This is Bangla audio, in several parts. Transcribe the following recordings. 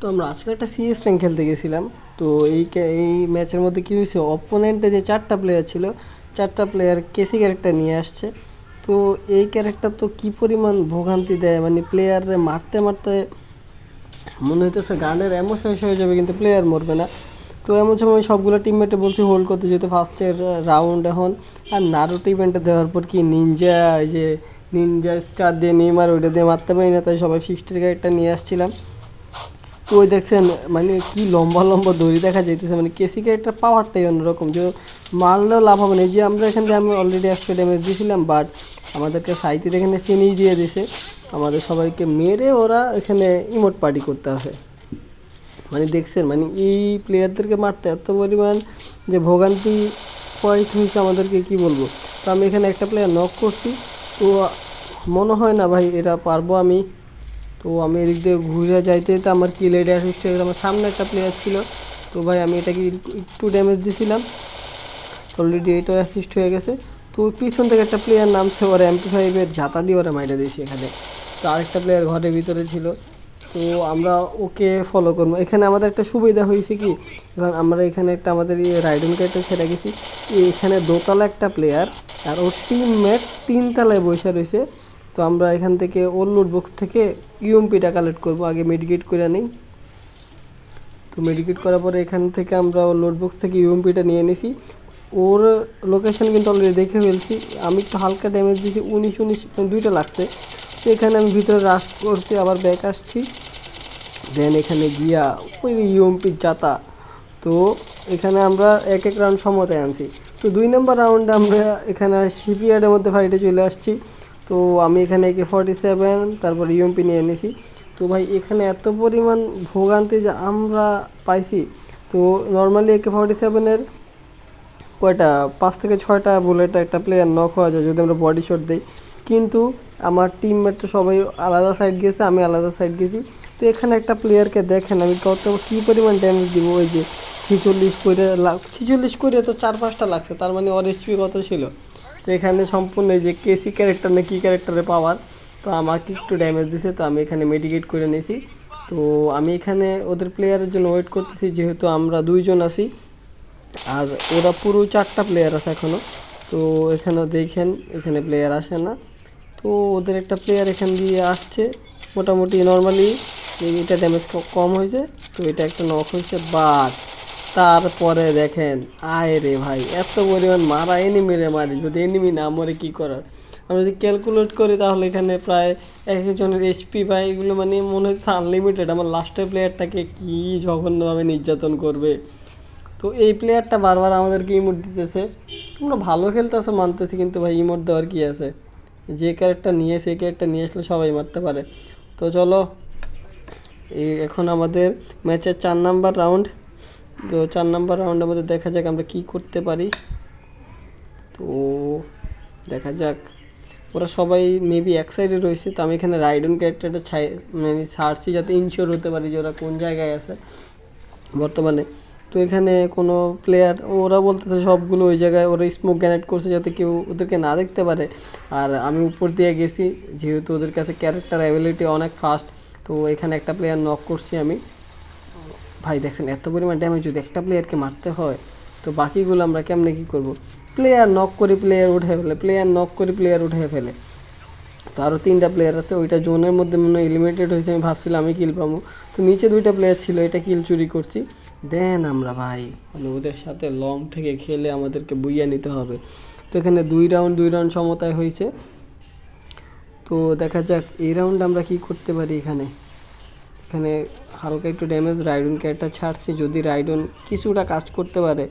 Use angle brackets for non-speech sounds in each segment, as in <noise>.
তো আমরা আজকে একটা সিএস র্যাঙ্ক খেলতে গেছিলাম। তো এই এই ম্যাচের মধ্যে কী হয়েছে? অপোনেন্টে যে চারটা প্লেয়ার ছিল, চারটা প্লেয়ার কেসি ক্যারেক্টার নিয়ে আসছে। তো এই ক্যারেক্টার তো কী পরিমাণ ভোগান্তি দেয়? মানে প্লেয়ারে মারতে মারতে মনে হইতেছে গানের এমন শেষ হয়ে যাবে, কিন্তু প্লেয়ার মরবে না। তো এমন সময় সবগুলো টিমমেটে বলছি হোল্ড করতে যেহেতু ফার্স্টের রাউন্ড এখন আর নারুটো ইভেন্টে দেওয়ার পর কি নিনজা এই যে নিনজা স্টার দিয়ে নেইমার ওইটা দিয়ে মারতে পারি না, তাই সবাই ফিক্সটের গাড়িটা নিয়ে আসছিলাম। ওই দেখছেন মানে কি লম্বা লম্বা দড়ি দেখা যাইতেছে মানে কেসি ক্যারেক্টার পাওয়ারটাই অন্যরকম। যে মারলেও লাভ হবে না। যে আমরা এখান থেকে, আমি অলরেডি একশো ড্যামেজ দিয়েছিলাম বাট আমাদেরকে সাইতির এখানে ফিনিশ দিয়ে দিয়েছে। আমাদের সবাইকে মেরে ওরা এখানে ইমোট পার্টি করতে হবে। মানে দেখছেন মানে এই প্লেয়ারদেরকে মারতে এত পরিমাণ যে ভোগান্তি পয়েন্ট হয়েছে আমাদেরকে, কি বলব? তো আমি এখানে একটা প্লেয়ার নক করছি। তো মনে হয় না ভাই এটা পারব আমি তো আমি এদিক দিয়ে ঘুরে যাইতে যেতে আমার কিল এটা অ্যাসিস্ট হয়ে গেছে আমার সামনে একটা প্লেয়ার ছিল। তো ভাই, আমি এটাকে একটু- ড্যামেজ দিছিলাম। অলরেডি এটাও অ্যাসিস্ট হয়ে গেছে। তো পিছন থেকে একটা প্লেয়ার নামছে ওরা এমপি ফাইভের ঝাঁতা দিয়ে ওরা মাইরে দিয়েছে এখানে। তো আরেকটা প্লেয়ার ঘরের ভিতরে ছিল। তো আমরা ওকে ফলো করব। এখানে আমাদের একটা সুবিধা হয়েছে কি, এখন আমরা এখানে একটা আমাদের ইয়ে রাইডিং কার্ডটা ছেড়ে গেছি। এখানে দোতলা একটা প্লেয়ার আর ওর টিম টিমমেট তিনতলায় বসে রয়েছে। তো আমরা এখান থেকে ওর লুট বক্স থেকে ইউএমপিটা কালেক্ট করব। আগে মেডিকেট করে নিই। তো মেডিকেট করার পরে এখান থেকে আমরা লোড বক্স থেকে ইউএমপিটা নিয়ে নিছি। ওর লোকেশন কিন্তু অলরেডি দেখে ফেলছি। আমি একটু হালকা ড্যামেজ দিয়েছি উনিশ উনিশ দুইটা লাগছে। তো এখানে আমি ভিতরে রাশ করছি, আবার ব্যাক আসছি। দেন এখানে গিয়া ওই ইউএমপির জাতা তো এখানে আমরা এক এক রাউন্ড সমতায় আনছি। তো দুই নম্বর রাউন্ডে আমরা এখানে শিপইয়ার্ডের মধ্যে ফাইটে চলে আসছি। তো আমি এখানে একে ফর্টি সেভেন তারপর ইউএমপি নিয়ে নিয়েছি তো ভাই, এখানে এত পরিমাণ ভোগান্তি যে আমরা পাইছি, তো নর্মালি একে ফর্টি সেভেনের কয়টা, পাঁচ থেকে ছয়টা বুলেট একটা প্লেয়ার নক হওয়া যায় যদি আমরা বডি শট দিই। কিন্তু আমার টিমমেট সবাই আলাদা সাইড গেছে, আমি আলাদা সাইড গেছি। তো এখানে একটা প্লেয়ারকে দেখেন, আমি কত, কী পরিমাণ ড্যামেজ দিব? ওই যে ছিচল্লিশ করে ছিচল্লিশ করে তো চার পাঁচটা লাগছে, তার মানে ওর এসপি কত ছিল? এখানে সম্পূর্ণ এই যে কেসি ক্যারেক্টার না কী ক্যারেক্টারে পাওয়ার তো আমাকে একটু ড্যামেজ দিছে, তো আমি এখানে মেডিকেট করে নিয়েছি। তো আমি এখানে ওদের প্লেয়ারের জন্য ওয়েট করতেছি, যেহেতু আমরা দুইজন আছি, আর ওরা পুরো চারটা প্লেয়ার আছে এখনও তো এখানে দেখেন, এখানে প্লেয়ার আসে না। তো ওদের একটা প্লেয়ার এখান দিয়ে আসছে, মোটামুটি নর্মালি এটা ড্যামেজ কম হয়েছে, তো এটা একটা নক হয়েছে বাট তারপরে দেখেন, আয় রে ভাই, এত পরিমাণ মারা এনিমি রে মারি, যদি এনিমি না মরে কী করার? আমরা যদি ক্যালকুলেট করি তাহলে এখানে প্রায় এক একজনের এইচপি বা এগুলো মানে মনে হচ্ছে আনলিমিটেড আমার লাস্টের প্লেয়ারটাকে কী জঘন্যভাবে নির্যাতন করবে? তো এই প্লেয়ারটা বারবার আমাদেরকে ইমোট দিতেছে। তোমরা ভালো খেলতেছো, মানতেছি, কিন্তু ভাই ইমোট দেওয়ার কী আছে? যে ক্যারেক্টার নিয়ে, সেই ক্যারেক্টার নিয়ে আসলে সবাই মারতে পারে। তো চলো এখন আমাদের ম্যাচের চার নাম্বার রাউন্ড তো চার নাম্বার রাউন্ডের মধ্যে দেখা যাক আমরা কি করতে পারি। তো দেখা যাক। ওরা সবাই মেবি এক সাইডে রয়েছে, তো আমি এখানে রাইডন ক্যারেক্টারটা ছাই মানে ছাড়ছি যাতে ইনশিওর হতে পারি যে ওরা কোন জায়গায় আছে বর্তমানে। তো এখানে কোনো প্লেয়ার ওরা বলতেছে সবগুলো ওই জায়গায় ওরা স্মোক গ্যানেট করছে যাতে কেউ ওদেরকে না দেখতে পারে। আর আমি উপর দিয়ে গেছি, যেহেতু ওদের কাছে ক্যারেক্টার অ্যাবিলিটি অনেক ফাস্ট তো এখানে একটা প্লেয়ার নক করছি আমি। ভাই, দেখছেন, এত পরিমাণ ড্যামেজ যদি একটা প্লেয়ারকে মারতে হয়, তো বাকিগুলো আমরা কেমনে কী করব? প্লেয়ার নক করে প্লেয়ার উঠে ফেলে প্লেয়ার নক করে প্লেয়ার উঠে ফেলে। তো আরও তিনটা প্লেয়ার আছে, ওইটা জোনের মধ্যে মনে এলিমিনেটেড হয়েছে, আমি ভাবছিলাম আমি কিল পাবো। তো নিচে দুইটা প্লেয়ার ছিল, এটা কিল চুরি করছি। দেন আমরা, ভাই মানে ওদের সাথে লং থেকে খেলে আমাদেরকে বুইয়া নিতে হবে। তো এখানে দুই রাউন্ড দুই রাউন্ড সমতায় হয়েছে। তো দেখা যাক, এই রাউন্ড আমরা কি করতে পারি এখানে? এখানে হালকা একটু ড্যামেজ রাইডন ক্যারেক্টার ছাড়ছি, যদি রাইডন কিছুটা কাজ করতে পারে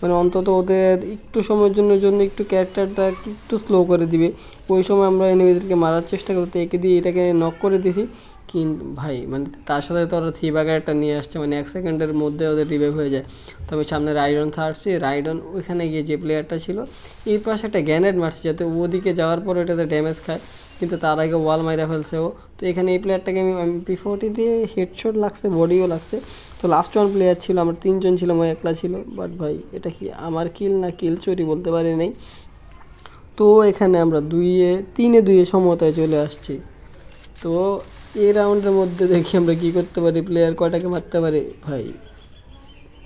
মানে অন্তত ওদের একটু সময়ের জন্য জন্য একটু ক্যারেক্টারটা একটু স্লো করে দিবে। ওই সময় আমরা এনিমিদেরকে মারার চেষ্টা করতে একে দিয়ে এটাকে নক করে দিছি। কিন্তু ভাই মানে তার সাথে তো ওরা বাগার একটা নিয়ে আসছে মানে এক সেকেন্ডের মধ্যে ওদের রিভাইভ হয়ে যায়। তো আমি সামনে রাইডন ছাড়ছি, রাইডন ওইখানে গিয়ে যে প্লেয়ারটা ছিল এই পাশে একটা গ্যানেট মারছে, যাতে ওদিকে যাওয়ার পর ওটাতে ড্যামেজ খায়। কিন্তু তার আগে ওয়াল মাইরা ফেলছে ও। তো এখানে এই প্লেয়ারটাকে আমি এমপি ফোর্টি দিয়ে হেডশট লাগছে বডিও লাগছে। তো লাস্ট ওয়ান প্লেয়ার ছিল, আমার তিনজন ছিলাম ওই একলা ছিল। বাট ভাই, এটা কি আমার কিল না কিল চুরি বলতে পারি নাই। তো এখানে আমরা দুইয়ে, তিনে দুইয়ে সমতায় চলে আসছি। তো এই রাউন্ডের মধ্যে দেখি আমরা কি করতে পারি প্লেয়ার কয়টাকে মারতে পারি? ভাই,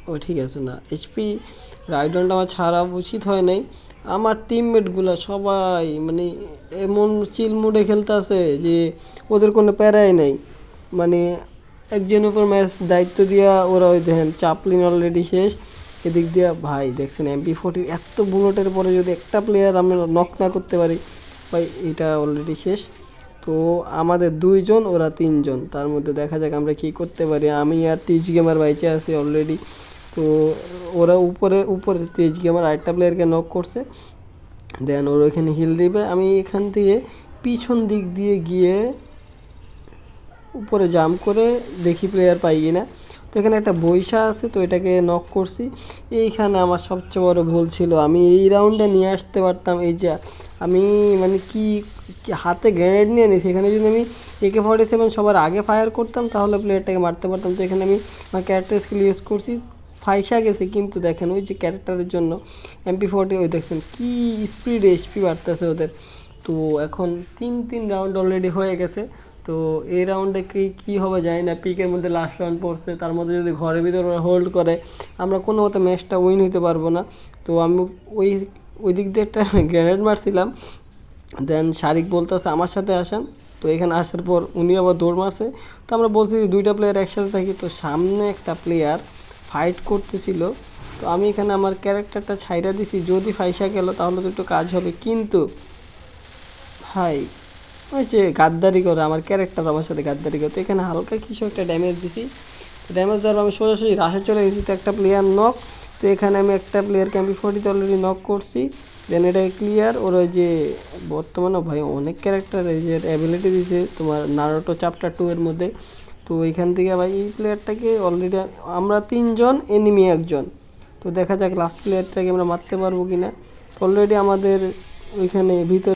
ও ঠিক আছে না। এইচপি রাইডনটা আমার ছাড়া উচিত হয় নাই। আমার টিমমেটগুলো সবাই মানে এমন চিল মুডে খেলতে আছে যে ওদের কোনো প্যারাই নেই। মানে একজনের উপর ম্যাচ দায়িত্ব দিয়া ওরা ওই দেখেন চাপলিন অলরেডি শেষ। এদিক দিয়া ভাই দেখছেন এমপি ফোর্টির এত বুলেটের পরে যদি একটা প্লেয়ার আমরা নক না করতে পারি, ভাই এটা অলরেডি শেষ। তো আমাদের দুইজন, ওরা তিনজন। তার মধ্যে দেখা যাক আমরা কি করতে পারি। আমি আর টিচ গেমার বাইচে আছি অলরেডি তো ওরা উপরে উপরে টিচ গেমার আরেকটা প্লেয়ারকে নক করছে। দেন ওর ওইখানে হিল দিবে। আমি এখান থেকে পিছন দিক দিয়ে গিয়ে উপরে জাম্প করে দেখি প্লেয়ার পাই কিনা। তো এখানে একটা বৈশা আছে, তো এটাকে নক করছি। এইখানে আমার সবচেয়ে বড় ভুল ছিল। আমি এই রাউন্ডে নিয়ে আসতে পারতাম। এই যে আমি মানে কি কি হাতে গ্রেনেড নিয়ে নিয়েছি এখানে যদি আমি একে ফর্টি সেভেন সবার আগে ফায়ার করতাম, তাহলে প্লেয়ারটাকে মারতে পারতাম। তো এখানে আমি আমার ক্যারেক্টার স্কিল ইউজ করছি। ফাইসা গেছে, কিন্তু দেখেন ওই যে ক্যারেক্টারের জন্য এমপি ফোর্টি ওই দেখছেন কী স্পিড এইচপি বাড়তেছে ওদের। তো এখন তিন তিন রাউন্ড অলরেডি হয়ে গেছে। তো এই রাউন্ডে কি, কী হবে জানি না পিকের মধ্যে লাস্ট রাউন্ড পড়ছে, তার মধ্যে যদি ঘরের ভিতরে হোল্ড করে, আমরা কোনো মতো ম্যাচটা উইন হতে পারব না। তো আমি ওই ওই দিক দিয়ে একটা <laughs> গ্রেনেড মারছিলাম। দেন শারিক বলতেছে, আমার সাথে আসেন। তো এখানে আসার পর উনি আবার দৌড় মারছে। তো আমরা বলছি দুইটা প্লেয়ার একসাথে থাকি। তো সামনে একটা প্লেয়ার ফাইট করতেছিল, তো আমি এখানে আমার ক্যারেক্টারটা ছাইরা দিছি। যদি ফাইসা গেল, তাহলে তো একটু কাজ হবে। কিন্তু ভাই, ওই যে গাদ্দারি করে, আমার ক্যারেক্টার আমার সাথে গাদ্দারি করে। তো এখানে হালকা কিছু একটা ড্যামেজ দিছি। ড্যামেজ দেওয়ার আমি সোজাসুজি রাশে চলে গেছি, তো একটা প্লেয়ার নক তো এখানে আমি একটা প্লেয়ার ক্যাম্পি ফোর্টিতে অলরেডি নক করছি। দেন এটা ক্লিয়ার ওর ওই যে বর্তমানে ভাই অনেক ক্যারেক্টার এই যে অ্যাবিলিটি দিছে, তোমার নারোটো চ্যাপ্টার টু এর মধ্যে। তো এখান থেকে ভাই এই প্লেয়ারটাকে অলরেডি আমরা তিনজন এনিমি একজন। তো দেখা যাক লাস্ট প্লেয়ারটাকে আমরা মারতে পারব কি না অলরেডি আমাদের ওইখানে ভিতরে